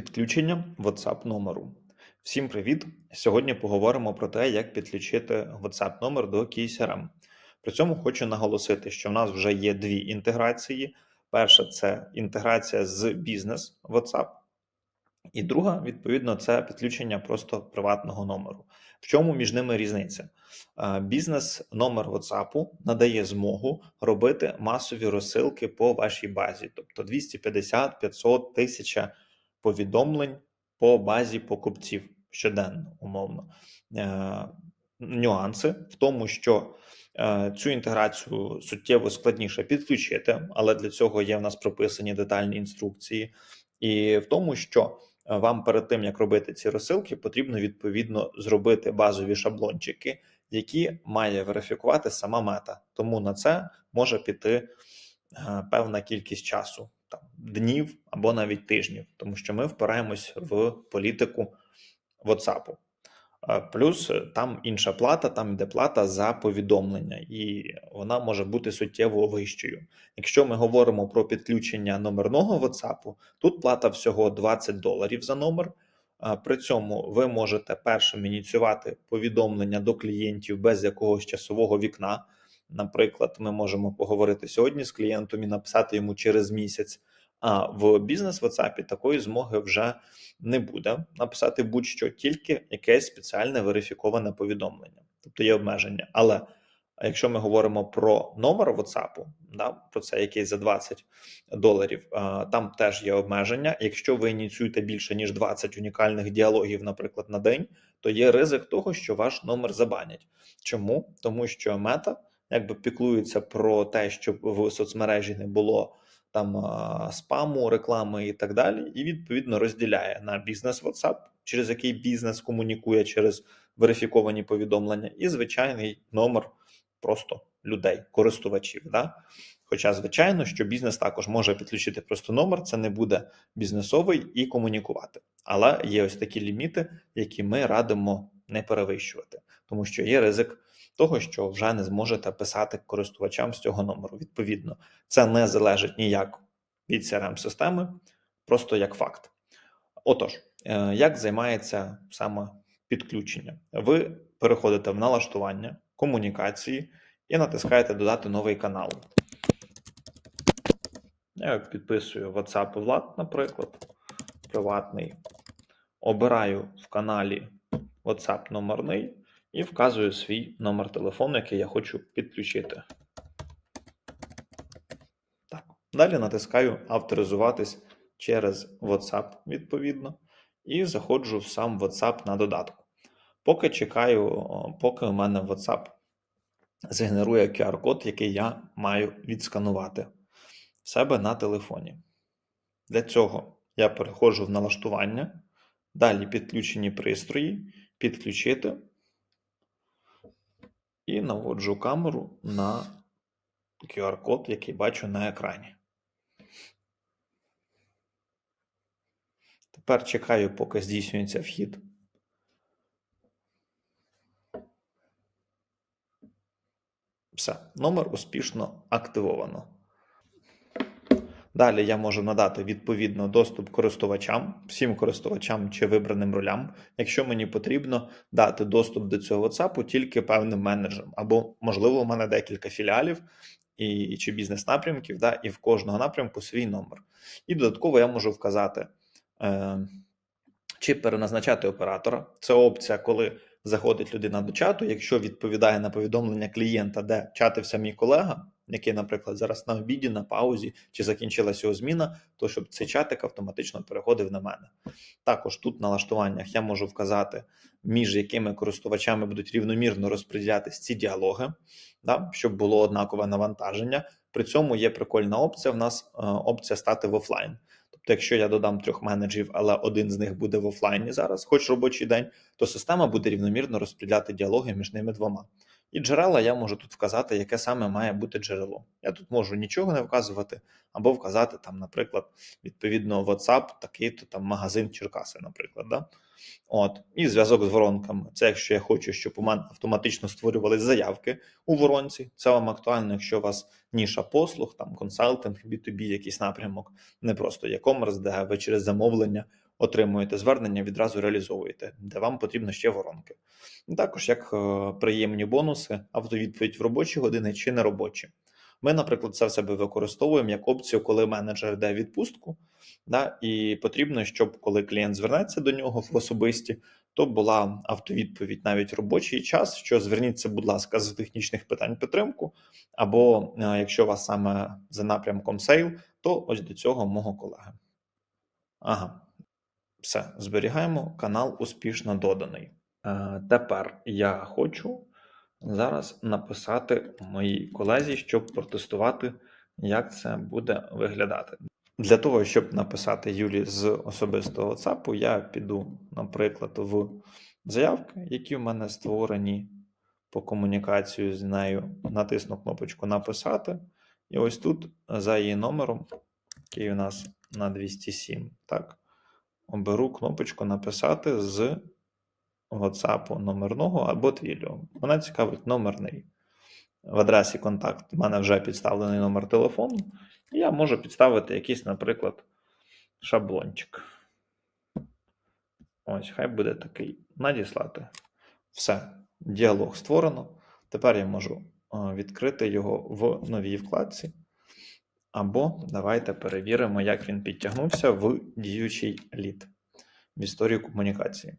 Підключення WhatsApp номеру. Всім привіт! Сьогодні поговоримо про те, як підключити WhatsApp номер до KeyCRM. При цьому хочу наголосити, що в нас вже є дві інтеграції. Перша це інтеграція з бізнес WhatsApp, і друга, відповідно, це підключення просто приватного номеру. В чому між ними різниця? Бізнес номер WhatsApp надає змогу робити масові розсилки по вашій базі, тобто 250, 500, 1000 повідомлень по базі покупців щоденно, умовно. Е, Нюанси в тому, що е, цю інтеграцію суттєво складніше підключити, але для цього є в нас прописані детальні інструкції, і в тому, що е, вам перед тим як робити ці розсилки, потрібно відповідно зробити базові шаблончики, які має верифікувати сама мета. Тому на це може піти певна кількість часу, там днів або навіть тижнів, тому що ми впираємось в політику WhatsApp. Плюс е, там інша плата, там йде плата за повідомлення, і вона може бути суттєво вищою. Якщо ми говоримо про підключення номерного WhatsApp, тут плата всього 20 доларів за номер. При цьому ви можете першим ініціювати повідомлення до клієнтів без якогось часового вікна. Наприклад, ми можемо поговорити сьогодні з клієнтом і написати йому через місяць. А в бізнес WhatsApp такої змоги вже не буде написати будь-що, тільки якесь спеціальне верифіковане повідомлення, тобто є обмеження. Але якщо ми говоримо про номер WhatsApp, да, про це який за 20 доларів, там теж є обмеження. Якщо ви ініціюєте більше ніж 20 унікальних діалогів, наприклад, на день, то є ризик того, що ваш номер забанять. Чому? Тому що мета якби піклується про те, щоб в соцмережі не було там спаму, реклами і так далі, і відповідно розділяє на бізнес WhatsApp, через який бізнес комунікує через верифіковані повідомлення, і звичайний номер просто людей, користувачів. Да? Хоча, звичайно, що бізнес також може підключити просто номер, це не буде бізнесовий і комунікувати. Але є ось такі ліміти, які ми радимо не перевищувати, тому що є ризик того, що вже не зможете писати користувачам з цього номеру. Відповідно, це не залежить ніяк від crm системи просто як факт. Отож, е, як займається саме підключення? Ви переходите в налаштування комунікації і натискаєте Додати новий канал. Я підписую WhatsApp Влад, наприклад, приватний. Обираю в каналі WhatsApp номерний і вказую свій номер телефону, який я хочу підключити. Так. Далі натискаю авторизуватись через WhatsApp, відповідно, і заходжу в сам WhatsApp на додатку. Поки чекаю, поки у мене WhatsApp згенерує QR-код, який я маю відсканувати в себе на телефоні. Для цього я переходжу в налаштування, далі підключені пристрої, підключити і наводжу камеру на QR-код, який бачу на екрані. Тепер чекаю, поки здійснюється вхід. Все, номер успішно активовано. Далі я можу надати відповідно доступ користувачам, всім користувачам чи вибраним ролям, якщо мені потрібно дати доступ до цього WhatsApp тільки певним менеджерам, або, можливо, у мене декілька філіалів і, чи бізнес-напрямків, да, і в кожного напрямку свій номер. І додатково я можу вказати е, чи переназначати оператора. Це опція, коли заходить людина до чату, якщо відповідає на повідомлення клієнта, де чатився мій колега, який, наприклад, зараз на обіді, на паузі, чи закінчилася його зміна, то щоб цей чатик автоматично переходив на мене. Також тут в налаштуваннях я можу вказати, між якими користувачами будуть рівномірно розподілятись ці діалоги, да, щоб було однакове навантаження. При цьому є прикольна опція. В нас е, опція стати в офлайн. Тобто, якщо я додам трьох менеджерів, але один з них буде в офлайні зараз, хоч робочий день, то система буде рівномірно розподіляти діалоги між ними двома. І джерела я можу тут вказати, яке саме має бути джерело. Я тут можу нічого не вказувати, або вказати там, наприклад, відповідно WhatsApp, такий-то там магазин Черкаси, наприклад. Да? От, і зв'язок з воронками. Це якщо я хочу, щоб у мене автоматично створювались заявки у воронці. Це вам актуально, якщо у вас ніша послуг, там консалтинг, B2B, якийсь напрямок, не просто e-commerce, де ви через замовлення отримуєте звернення, відразу реалізовуєте, де вам потрібно ще воронки. Також як е, приємні бонуси, автовідповідь в робочі години чи не робочі. Ми, наприклад, це в себе використовуємо як опцію, коли менеджер йде відпустку, да, і потрібно, щоб коли клієнт звернеться до нього в особисті, то була автовідповідь навіть в робочий час. Що зверніться, будь ласка, з технічних питань підтримку, або е, якщо у вас саме за напрямком сейл, то ось до цього мого колеги. Ага, все, зберігаємо. Канал успішно доданий. Е, тепер я хочу зараз написати моїй колезі, щоб протестувати, як це буде виглядати. Для того, щоб написати Юлі з особистого WhatsApp, я піду, наприклад, в заявки, які в мене створені по комунікацію з нею. Натисну кнопочку Написати. І ось тут за її номером, який у нас на 207, так, оберу кнопочку Написати з WhatsApp номерного або твілю. Мене цікавить номерний. В адресі контакт. У мене вже підставлений номер телефону. І я можу підставити якийсь, наприклад, шаблончик. Ось, хай буде такий. Надіслати. Все. Діалог створено. Тепер я можу е, відкрити його в новій вкладці. Або давайте перевіримо, як він підтягнувся в діючий лід в історію комунікації.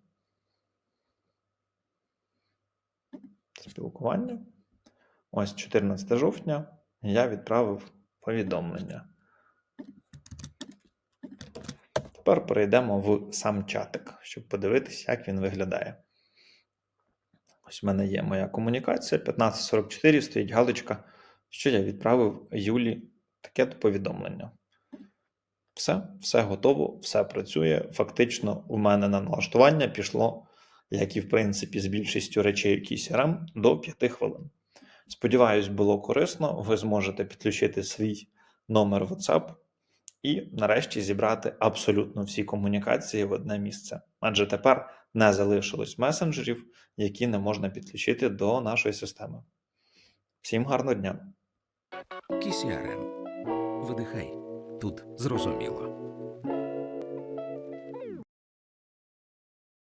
Спілкування. Ось 14 жовтня я відправив повідомлення. Тепер перейдемо в сам чатик, щоб подивитися, як він виглядає. Ось в мене є моя комунікація. 1544 стоїть галочка, що я відправив Юлі таке повідомлення. Все, все готово, все працює. Фактично, у мене на налаштування пішло, як і в принципі, з більшістю речей у CRM, до 5 хвилин. Сподіваюсь, було корисно. Ви зможете підключити свій номер WhatsApp і нарешті зібрати абсолютно всі комунікації в одне місце. Адже тепер не залишилось месенджерів, які не можна підключити до нашої системи. Всім гарного дня! Видихай. Тут зрозуміло.